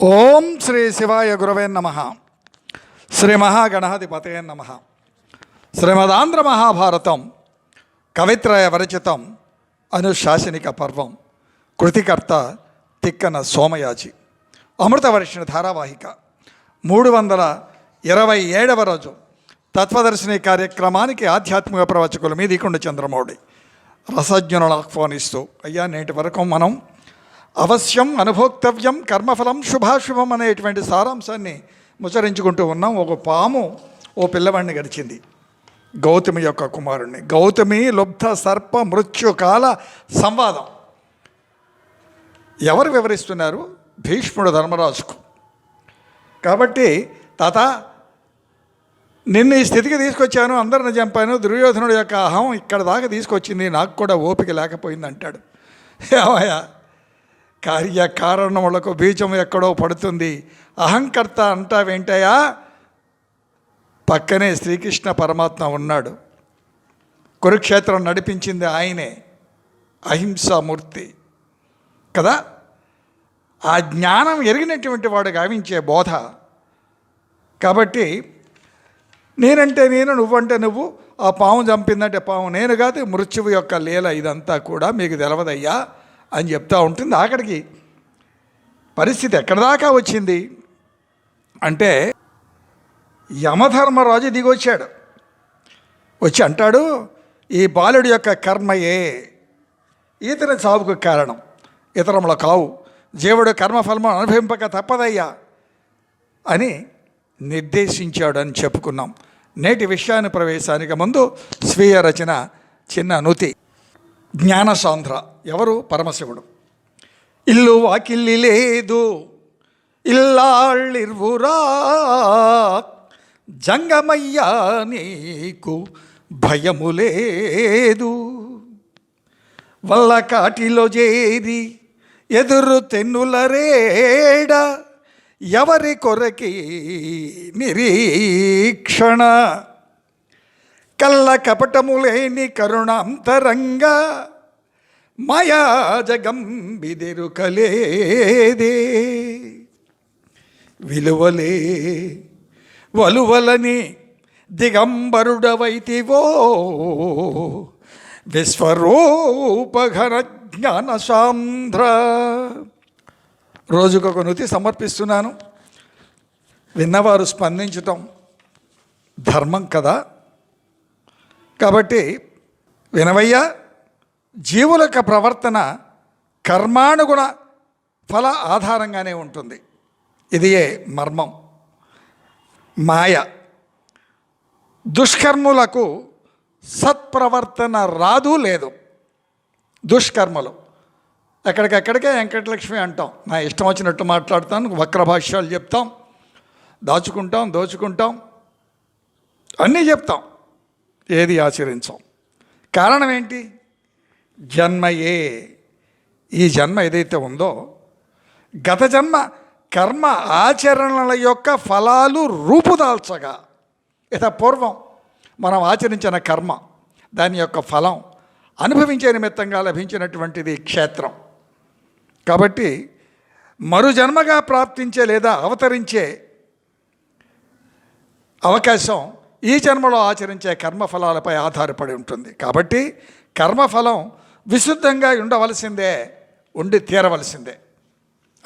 ఓం శ్రీ శివాయ గురవే నమ. శ్రీ మహాగణాధిపతే నమ. శ్రీమదాంధ్ర మహాభారతం కవిత్రయ వరచితం అనుశాసనిక పర్వం కృతికర్త తిక్కన సోమయాజి అమృతవర్షిణ ధారావాహిక మూడు వందల ఇరవై ఏడవ రోజు తత్వదర్శిని కార్యక్రమానికి ఆధ్యాత్మిక ప్రవచకుల మీదికొండ చంద్రమౌళి రసజ్ఞులను ఆహ్వానిస్తూ అయ్యా నేటి వరకు మనం అవశ్యం అనుభోక్తవ్యం కర్మఫలం శుభాశుభం అనేటువంటి సారాంశాన్ని ముచ్చరించుకుంటూ ఉన్నాం. ఒక పాము ఓ పిల్లవాడిని గడిచింది. గౌతమి యొక్క కుమారుణ్ణి. గౌతమి లుబ్ధ సర్ప మృత్యుకాల సంవాదం. ఎవరు వివరిస్తున్నారు? భీష్ముడు ధర్మరాజుకు. కాబట్టి తాత నిన్ను ఈ స్థితికి తీసుకొచ్చాను అందరిని చంపాను దుర్యోధనుడు యొక్క అహం ఇక్కడ దాకా తీసుకొచ్చింది నాకు కూడా ఓపిక లేకపోయింది అంటాడు ఏమయ్యా? కార్యకారణములకు బీజం ఎక్కడో పడుతుంది. అహంకర్త అంటావేంటయా పక్కనే శ్రీకృష్ణ పరమాత్మ ఉన్నాడు. కురుక్షేత్రం నడిపించింది ఆయనే. అహింసామూర్తి. కదా? ఆ జ్ఞానం ఎరిగినటువంటి వాడు గావించే బోధ. కాబట్టి నేనంటే నేను నువ్వంటే నువ్వు ఆ పాము చంపిందంటే పాము నేను కాదు మృత్యువు యొక్క లీల ఇదంతా కూడా మీకు తెలవదయ్యా. అని చెప్తూ ఉంటుంది అక్కడికి పరిస్థితి ఎక్కడి దాకా వచ్చింది? అంటే యమధర్మరాజు దిగొచ్చాడు. వచ్చి అంటాడు ఈ బాలుడి యొక్క కర్మయే. ఇతని చావుకు కారణం. ఇతరముల కావు. జీవుడు కర్మఫలము అనుభవింపక తప్పదయ్యా. అని నిర్దేశించాడు అని చెప్పుకున్నాం. నేటి విషయాన్ని ప్రవేశానికి ముందు స్వీయ రచన చిన్న నుతి. జ్ఞానసాంధ్ర. ఎవరు? పరమశివుడు. ఇల్లు వాకిల్లి లేదు. ఇల్లాళ్ళిర్వురా. జంగమయ్యా నీకు భయము లేదు. వల్ల కాటిలో చేరి ఎదురు తెన్నుల రేడ. ఎవరి కొరకి నిరీక్షణ? కల్ల కపటములేని కరుణాంతరంగా మాయా జగంబిదిరుకలేదే విలువలే వలువలని దిగంబరుడవైతివో విశ్వరూపఘన జ్ఞానసాంధ్ర రోజుకొక నుతి సమర్పిస్తున్నాను. విన్నవారు స్పందించటం ధర్మం కదా? కాబట్టి వినవయ్య జీవుల యొక్క ప్రవర్తన కర్మానుగుణ ఫల ఆధారంగానే ఉంటుంది. ఇదియే మర్మం? మాయ. దుష్కర్ములకు సత్ప్రవర్తన రాదు లేదు. దుష్కర్మలు. ఎక్కడికెక్కడికే వెంకటలక్ష్మి అంటాం. నా ఇష్టం వచ్చినట్టు మాట్లాడతాను వక్ర భాష్యాలు చెప్తాం దాచుకుంటాం దోచుకుంటాం అన్నీ చెప్తాం. ఏది ఆచరించాం? కారణం ఏంటి? జన్మయే. ఈ జన్మ ఏదైతే ఉందో గత జన్మ కర్మ ఆచరణల యొక్క ఫలాలు రూపుదాల్చగా. ఇత పూర్వం మనం ఆచరించిన కర్మ దాని యొక్క ఫలం అనుభవించే నిమిత్తంగా లభించినటువంటిది క్షేత్రం. కాబట్టి మరు జన్మగా ప్రాప్తించే లేదా అవతరించే అవకాశం ఈ జన్మలో ఆచరించే కర్మఫలాలపై ఆధారపడి ఉంటుంది. కాబట్టి కర్మఫలం విశుద్ధంగా ఉండవలసిందే ఉండి తీరవలసిందే.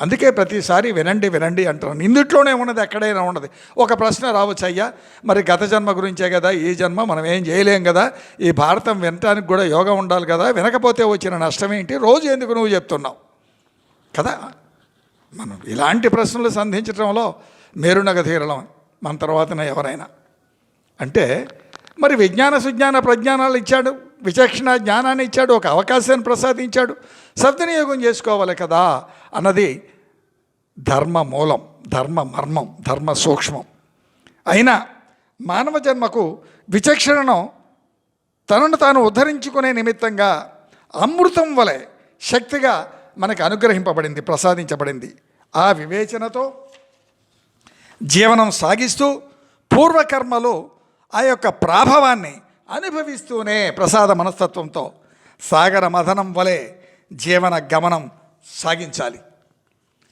అందుకే ప్రతిసారి వినండి వినండి అంటున్నాను. ఇందుట్లోనే ఉన్నది ఎక్కడైనా ఉన్నది. ఒక ప్రశ్న రావచ్చు అయ్యా మరి గత జన్మ గురించే కదా? ఈ జన్మ మనం ఏం చేయలేం కదా? ఈ భారతం వినటానికి కూడా యోగం ఉండాలి కదా? వినకపోతే వచ్చిన నష్టం ఏంటి? రోజు ఎందుకు నువ్వు చెప్తున్నావు? కదా? మనం ఇలాంటి ప్రశ్నలు సంధించడంలో మేరునగ తీరడం మన తర్వాతనే ఎవరైనా. అంటే మరి విజ్ఞాన సుజ్ఞాన ప్రజ్ఞానాలు ఇచ్చాడు విచక్షణ జ్ఞానాన్ని ఇచ్చాడు ఒక అవకాశాన్ని ప్రసాదించాడు సద్వినియోగం చేసుకోవాలి కదా అన్నది ధర్మ మూలం ధర్మ మర్మం ధర్మ సూక్ష్మం. అయినా మానవ జన్మకు విచక్షణను తనను తాను ఉద్ధరించుకునే నిమిత్తంగా అమృతం వలె శక్తిగా మనకు అనుగ్రహింపబడింది ప్రసాదించబడింది. ఆ వివేచనతో జీవనం సాగిస్తూ పూర్వకర్మలు ఆ యొక్క ప్రాభవాన్ని అనుభవిస్తూనే ప్రసాద మనస్తత్వంతో సాగర మథనం వలె జీవన గమనం సాగించాలి.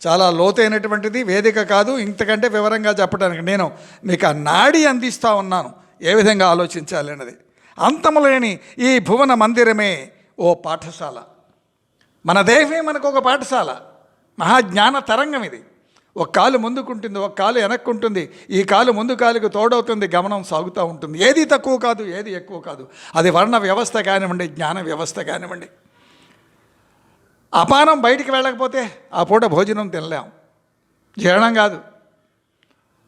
చాలా లోతైనటువంటిది వేదిక కాదు ఇంతకంటే వివరంగా చెప్పడానికి నేను మీకు ఆ నాడి అందిస్తూ ఉన్నాను ఏ విధంగా ఆలోచించాలి అన్నది. అంతములేని ఈ భువన మందిరమే ఓ పాఠశాల. మన దేహమే మనకు ఒక పాఠశాల మహాజ్ఞాన తరంగం ఇది. ఒక కాలు ముందుకుంటుంది ఒక కాలు వెనక్కుంటుంది. ఈ కాలు ముందు కాలుకు తోడవుతుంది గమనం సాగుతూ ఉంటుంది. ఏది తక్కువ కాదు ఏది ఎక్కువ కాదు. అది వర్ణ వ్యవస్థ కానివ్వండి జ్ఞాన వ్యవస్థ కానివ్వండి. అపానం బయటికి వెళ్ళకపోతే ఆ పూట భోజనం తినలేం. జీర్ణం కాదు.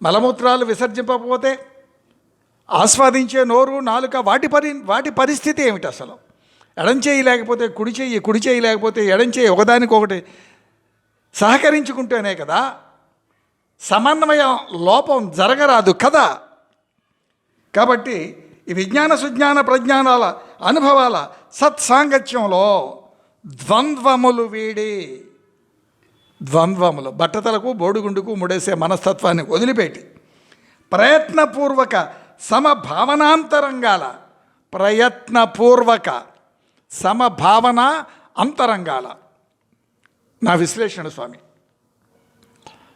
మలమూత్రాలు విసర్జింపకపోతే ఆస్వాదించే నోరు నాలుక వాటి పరి వాటి పరిస్థితి ఏమిటి అసలు? ఎడంచేయి లేకపోతే కుడి చెయ్యి కుడి చేయి లేకపోతే ఎడంచేయి ఒకదానికొకటి సహకరించుకుంటేనే కదా సమన్వయం లోపం జరగరాదు కదా. కాబట్టి ఈ విజ్ఞాన సుజ్ఞాన ప్రజ్ఞానాల అనుభవాల సత్సాంగత్యంలో ద్వంద్వములు వీడి ద్వంద్వములు బట్టతలకు బోడిగుండుకు ముడేసే మనస్తత్వాన్ని వదిలిపెట్టి ప్రయత్నపూర్వక సమభావనాంతరంగాల ప్రయత్నపూర్వక సమభావన అంతరంగాల. నా విశ్లేషణ స్వామి.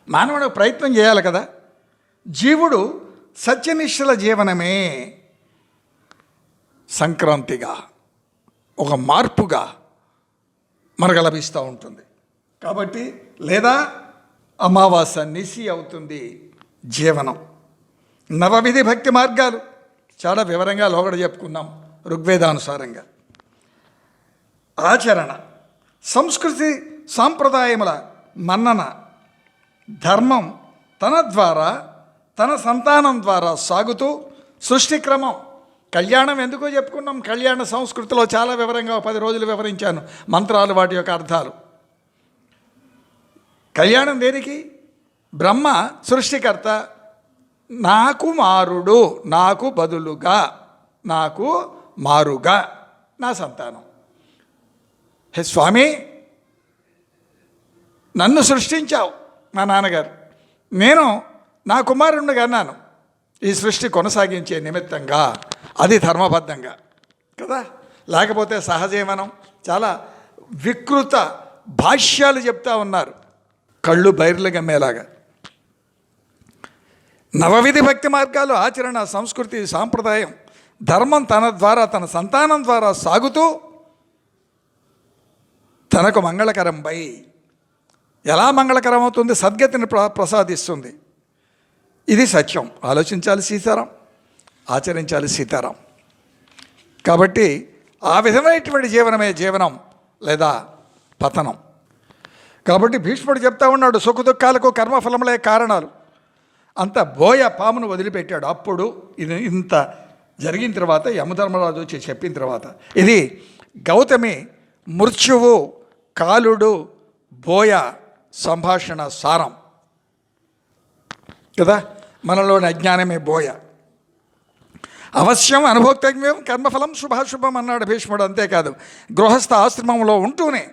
మానవుడు ప్రయత్నం చేయాలి కదా. జీవుడు సత్యనిష్ఠల జీవనమే సంక్రాంతిగా ఒక మార్పుగా మనకు లభిస్తూ ఉంటుంది. కాబట్టి లేదా అమావాస్య నిశి అవుతుంది జీవనం. నవవిధి భక్తి మార్గాలు. చాలా వివరంగా లోగడ చెప్పుకున్నాం ఋగ్వేదానుసారంగా. ఆచరణ సంస్కృతి సాంప్రదాయముల మన్నన ధర్మం తన ద్వారా తన సంతానం ద్వారా సాగుతూ సృష్టి క్రమం. కళ్యాణం ఎందుకో చెప్పుకున్నాం. కళ్యాణ సంస్కృతిలో చాలా వివరంగా పది రోజులు వివరించాను. మంత్రాలు వాటి యొక్క అర్థాలు. కళ్యాణం దేనికి? బ్రహ్మ సృష్టికర్త. నాకు మారుడు నాకు బదులుగా నాకు మారుగా నా సంతానం. హే స్వామి నన్ను సృష్టించావు. మా నాన్నగారు. నేను నా కుమారుణ్ణి అన్నాను ఈ సృష్టి కొనసాగించే నిమిత్తంగా అది ధర్మబద్ధంగా. కదా? లేకపోతే సహజీవనం చాలా వికృత భాష్యాలు చెప్తా ఉన్నారు. కళ్ళు బైర్లు గమ్మేలాగా. నవవిధి భక్తి మార్గాలు ఆచరణ సంస్కృతి సాంప్రదాయం ధర్మం తన ద్వారా తన సంతానం ద్వారా సాగుతూ తనకు మంగళకరంపై ఎలా మంగళకరం అవుతుంది సద్గతిని ప్ర ప్రసాదిస్తుంది. ఇది సత్యం. ఆలోచించాలి సీతారాం. ఆచరించాలి సీతారాం. కాబట్టి ఆ విధమైనటువంటి జీవనమే జీవనం లేదా పతనం. కాబట్టి భీష్ముడు చెప్తా ఉన్నాడు సుఖ దుఃఖాలకు కర్మఫలములే కారణాలు. అంత బోయ పామును వదిలిపెట్టాడు. అప్పుడు ఇది ఇంత జరిగిన తర్వాత యమధర్మరాజు వచ్చి చెప్పిన తర్వాత ఇది గౌతమి మృత్యువు కాలుడు బోయ సంభాషణ సారం. కదా? మనలోని అజ్ఞానమే బోయ. అవశ్యం అనుభోక్తజ్ఞం కర్మఫలం శుభాశుభం అన్నాడు భీష్ముడు అంతేకాదు గృహస్థ ఆశ్రమంలో ఉంటూనే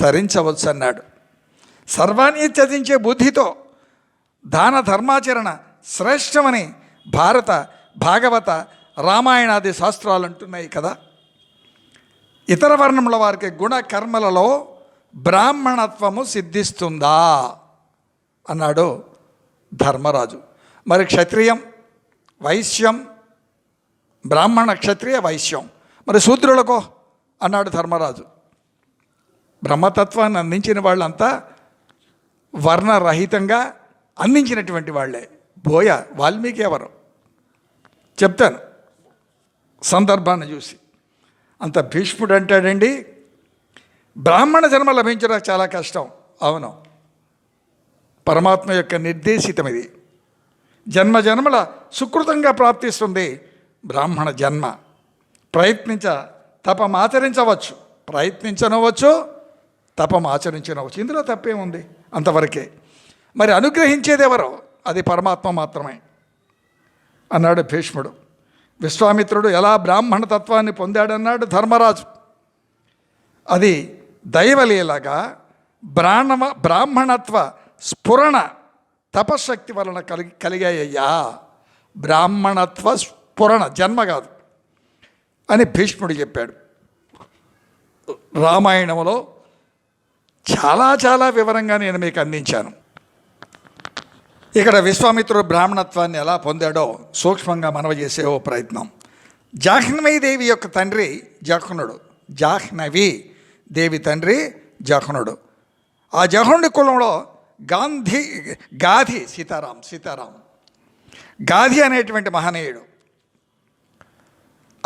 తరించవచ్చు అన్నాడు సర్వాన్ని త్యజించే బుద్ధితో దాన ధర్మాచరణ శ్రేష్టమని భారత భాగవత రామాయణాది శాస్త్రాలు అంటున్నాయి కదా? ఇతర వర్ణముల వారికి గుణ కర్మలలో బ్రాహ్మణత్వము సిద్ధిస్తుందా? అన్నాడు ధర్మరాజు. మరి క్షత్రియం వైశ్యం బ్రాహ్మణ క్షత్రియ వైశ్యం. మరి శూద్రులకో? అన్నాడు ధర్మరాజు. బ్రహ్మతత్వాన్ని అందించిన వాళ్ళంతా వర్ణరహితంగా అందించినటువంటి వాళ్ళే. బోయ వాల్మీకి ఎవరు? చెప్తాను సందర్భాన్ని చూసి. అంత భీష్ముడు అంటాడండి బ్రాహ్మణ జన్మ లభించడం చాలా కష్టం. అవును. పరమాత్మ యొక్క నిర్దేశితం ఇది. జన్మ జన్మల సుకృతంగా ప్రాప్తిస్తుంది బ్రాహ్మణ జన్మ. ప్రయత్నించ తపం ఆచరించవచ్చు. ప్రయత్నించనవచ్చు తపం ఆచరించనవచ్చు. ఇందులో తప్పేముంది? అంతవరకే. మరి అనుగ్రహించేది ఎవరో? అది పరమాత్మ మాత్రమే. అన్నాడు భీష్ముడు. విశ్వామిత్రుడు ఎలా బ్రాహ్మణ తత్వాన్ని పొందాడన్నాడు ధర్మరాజు. అది దైవలీలగా బ్రాహ్మణ బ్రాహ్మణత్వ స్ఫురణ తపశక్తి వలన కలిగి కలిగాయ్యా. బ్రాహ్మణత్వ స్ఫురణ జన్మ కాదు అని భీష్ముడు చెప్పాడు. రామాయణంలో చాలా చాలా వివరంగా నేను మీకు అందించాను. ఇక్కడ విశ్వామిత్రుడు బ్రాహ్మణత్వాన్ని ఎలా పొందాడో సూక్ష్మంగా మనవి చేసే ఓ ప్రయత్నం. జాహ్నవీదేవి యొక్క తండ్రి జాహ్నుడు జాహ్నవి దేవి తండ్రి జహనుడు. ఆ జహనుడి కులంలో గాంధీ గాధి సీతారాం సీతారాం. గాధి అనేటువంటి మహనీయుడు.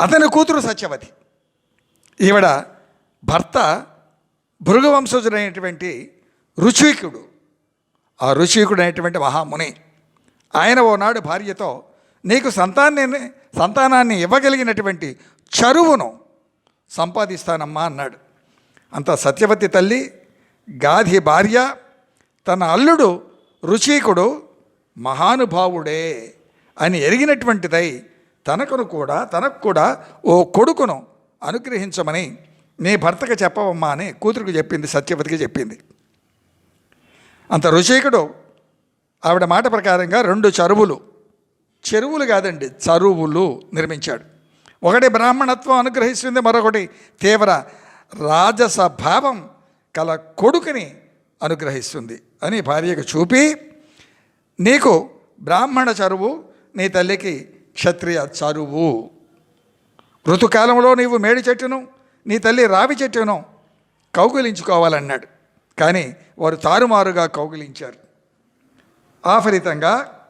అతని కూతురు సత్యవతి. ఈవిడ భర్త భృగవంశజుడైనటువంటి రుచికుడు. ఆ రుచికుడు అనేటువంటి మహాముని. ఆయన ఓనాడు భార్యతో నీకు సంతానాన్ని సంతానాన్ని ఇవ్వగలిగినటువంటి చరువును సంపాదిస్తానమ్మా అన్నాడు. అంత సత్యవతి తల్లి గాధి భార్య తన అల్లుడు రుచికుడు మహానుభావుడే అని ఎరిగినటువంటిదై తనకును కూడా తనకు కూడా ఓ కొడుకును అనుగ్రహించమని నీ భర్తకు చెప్పవమ్మా అని కూతురుకు చెప్పింది సత్యవతికి చెప్పింది. అంత రుచికుడు ఆవిడ మాట ప్రకారంగా రెండు చరువులు చెరువులు కాదండి చరువులు నిర్మించాడు. ఒకటి బ్రాహ్మణత్వం అనుగ్రహిస్తుంది మరొకటి తీవ్ర రాజస భావం కల కొడుకుని అనుగ్రహిస్తుంది. అని భార్యకు చూపి నీకు బ్రాహ్మణ చరువు నీ తల్లికి క్షత్రియ చరువు. ఋతుకాలంలో నీవు మేడి చెట్టును నీ తల్లి రావి చెట్టును కౌగిలించుకోవాలన్నాడు. కానీ వారు తారుమారుగా కౌగిలించారు. ఆ ఫలితంగా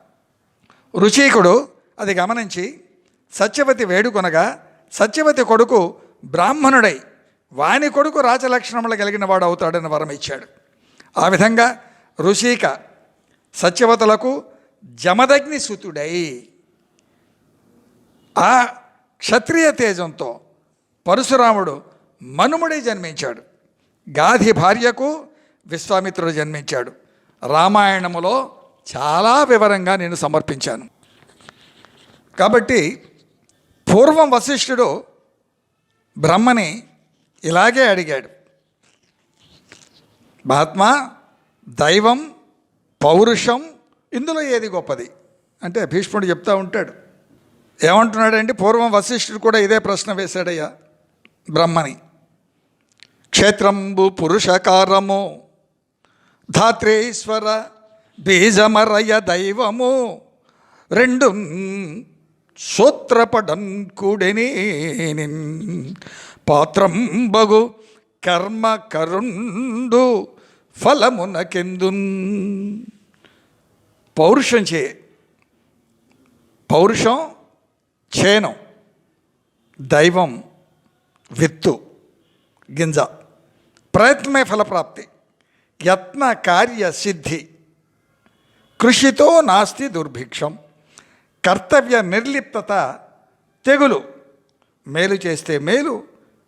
రుచీకుడు అది గమనించి సత్యవతి వేడుకొనగా సత్యవతి కొడుకు బ్రాహ్మణుడై వాని కొడుకు రాజలక్షణములు కలిగిన వాడు అవుతాడని వరం ఇచ్చాడు. ఆ విధంగా ఋషిక సత్యవతలకు జమదగ్ని సుతుడై ఆ క్షత్రియ తేజంతో పరశురాముడు మనుముడి జన్మించాడు. గాధి భార్యకు విశ్వామిత్రుడు జన్మించాడు. రామాయణములో చాలా వివరంగా నేను సమర్పించాను. కాబట్టి పూర్వం వశిష్ఠుడు బ్రహ్మని ఇలాగే అడిగాడు. మహాత్మా దైవం పౌరుషం ఇందులో ఏది గొప్పది? అంటే భీష్ముడు చెప్తా ఉంటాడు. ఏమంటున్నాడంటే పూర్వం వశిష్ఠుడు కూడా ఇదే ప్రశ్న వేశాడయ్యా బ్రహ్మని. క్షేత్రంబు పురుషకారము ధాత్రేశ్వర బీజమరయ దైవము రెండు సూత్రపడం కూడిని పాత్రం బగు కర్మ కరుండు ఫలమునకెందున్? పౌరుషం చే పౌరుషం చేనం దైవం విత్తు గింజ ప్రయత్నమే ఫలప్రాప్తి యత్న కార్య సిద్ధి కృషితో నాస్తి దుర్భిక్షం కర్తవ్య నిర్లిప్తత తెగులు మేలు చేస్తే మేలు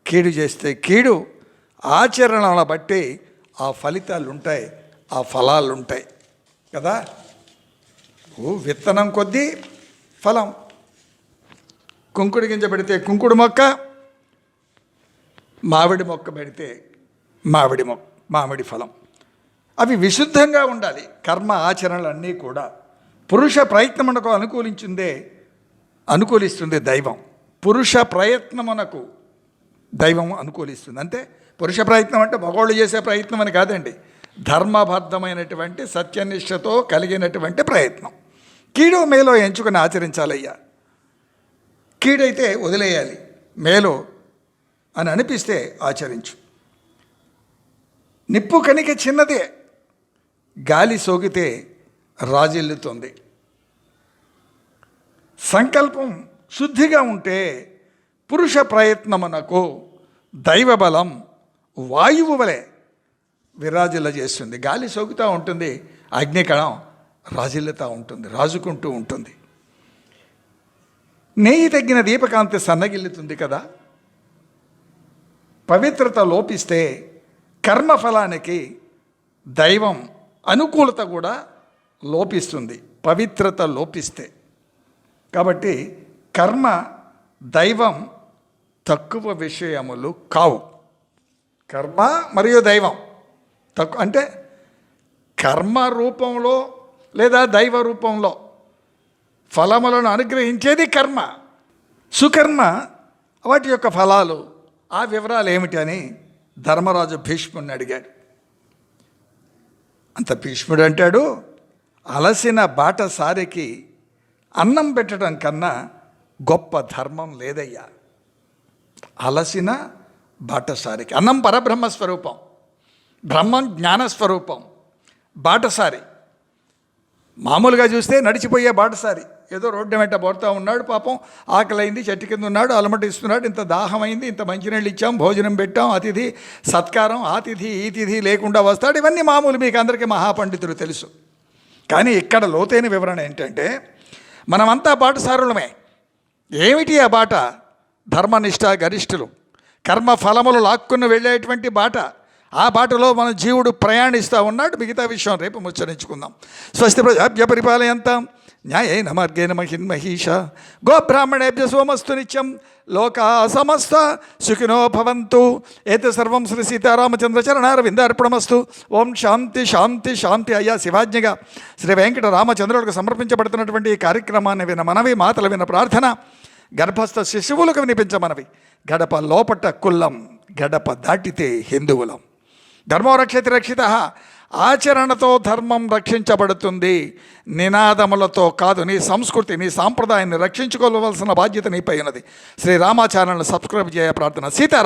కీడు చేస్తే కీడు ఆచరణల బట్టి ఆ ఫలితాలు ఉంటాయి ఆ ఫలాలు ఉంటాయి కదా? ఓ విత్తనం కొద్దీ ఫలం. కుంకుడు గింజ పెడితే కుంకుడు మొక్క మామిడి మొక్క పెడితే మామిడి మొక్క మామిడి ఫలం. అవి విశుద్ధంగా ఉండాలి. కర్మ ఆచరణలు అన్నీ కూడా. పురుష ప్రయత్నమునకు అనుకూలించిందే అనుకూలిస్తుంది దైవం. పురుష ప్రయత్నమునకు దైవం అనుకూలిస్తుంది. అంటే పురుష ప్రయత్నం అంటే మగవాళ్ళు చేసే ప్రయత్నం అని కాదండి. ధర్మబద్ధమైనటువంటి సత్యనిష్టతో కలిగినటువంటి ప్రయత్నం. కీడు మేలో ఎంచుకుని ఆచరించాలయ్యా. కీడైతే వదిలేయాలి. మేలో అని అనిపిస్తే ఆచరించు. నిప్పు కనిక చిన్నదే. గాలి సోకితే రాజిల్లుతుంది. సంకల్పం శుద్ధిగా ఉంటే పురుష ప్రయత్నమునకు దైవబలం వాయువు వలె విరాజిల్ల చేస్తుంది. గాలి సోకుతూ ఉంటుంది అగ్నికణం రాజిల్లుతూ ఉంటుంది రాజుకుంటూ ఉంటుంది. నెయ్యి తగ్గిన దీపకాంతి సన్నగిల్లుతుంది కదా. పవిత్రత లోపిస్తే కర్మఫలానికి దైవం అనుకూలత కూడా లోపిస్తుంది పవిత్రత లోపిస్తే. కాబట్టి కర్మ దైవం తక్కువ విషయములు కావు. కర్మ మరియు దైవం. తక్కువ అంటే కర్మ రూపంలో లేదా దైవ రూపంలో ఫలములను అనుగ్రహించేది కర్మ. సుకర్మ వాటి యొక్క ఫలాలు ఆ వివరాలు ఏమిటి అని ధర్మరాజు భీష్ముడిని అడిగాడు. అంత భీష్ముడు అంటాడు అలసిన బాటసారికి అన్నం పెట్టడం కన్నా గొప్ప ధర్మం లేదయ్యా. అలసిన బాటసారికి. అన్నం పరబ్రహ్మ స్వరూపం. బ్రహ్మం జ్ఞానస్వరూపం బాటసారి. మామూలుగా చూస్తే నడిచిపోయే బాటసారి. ఏదో రోడ్డు వెంట పోడుతూ ఉన్నాడు పాపం. ఆకలైంది చెట్టు కింద ఉన్నాడు అలమటిస్తున్నాడు ఇంత దాహమైంది ఇంత మంచినీళ్ళు ఇచ్చాం భోజనం పెట్టాం అతిథి సత్కారం అతిథి ఈతిథి లేకుండా వస్తాడు. ఇవన్నీ మామూలు మీకు అందరికీ మహాపండితులు తెలుసు. కానీ ఇక్కడ లోతైన వివరణ ఏంటంటే మనమంతా బాటసారులమే. ఏమిటి ఆ బాట? ధర్మనిష్ట గరిష్ఠులు. కర్మ ఫలములు లాక్కుని వెళ్ళేటువంటి బాట. ఆ బాటలో మన జీవుడు ప్రయాణిస్తూ ఉన్నాడు. మిగతా విషయం రేపు ముచ్చరించుకుందాం. స్వస్తి ప్రజాభ్య పరిపాలయంతాం. న్యాయేన మార్గేణ మహిన్మహీష గోబ్రాహ్మణేభ్య సోమస్తు నిత్యం. లోకా సమస్త సుఖినో భవంతు. ఏత సర్వం శ్రీ సీతారామచంద్ర చరణారవిందార్పణమస్తు. ఓం శాంతి శాంతి శాంతి. అయ్యా శివాజ్ఞగా. శ్రీ వెంకట రామచంద్రుడికి సమర్పించబడుతున్నటువంటి ఈ కార్యక్రమాన్ని విన మనవి మాతల విన ప్రార్థన. గర్భస్థ శిశువులకు వినిపించమనవి. గడప లోపట కుల్లం గడప దాటితే హిందువులం. ధర్మో రక్షతి రక్షిత ఆచరణతో ధర్మం రక్షించబడుతుంది. నినాదములతో కాదు నీ సంస్కృతి నీ సాంప్రదాయాన్ని రక్షించుకోవలసిన బాధ్యత నీపై ఉన్నది శ్రీ రామాచార్యులను సబ్స్క్రైబ్ చేయ ప్రార్థన. సీతారాం.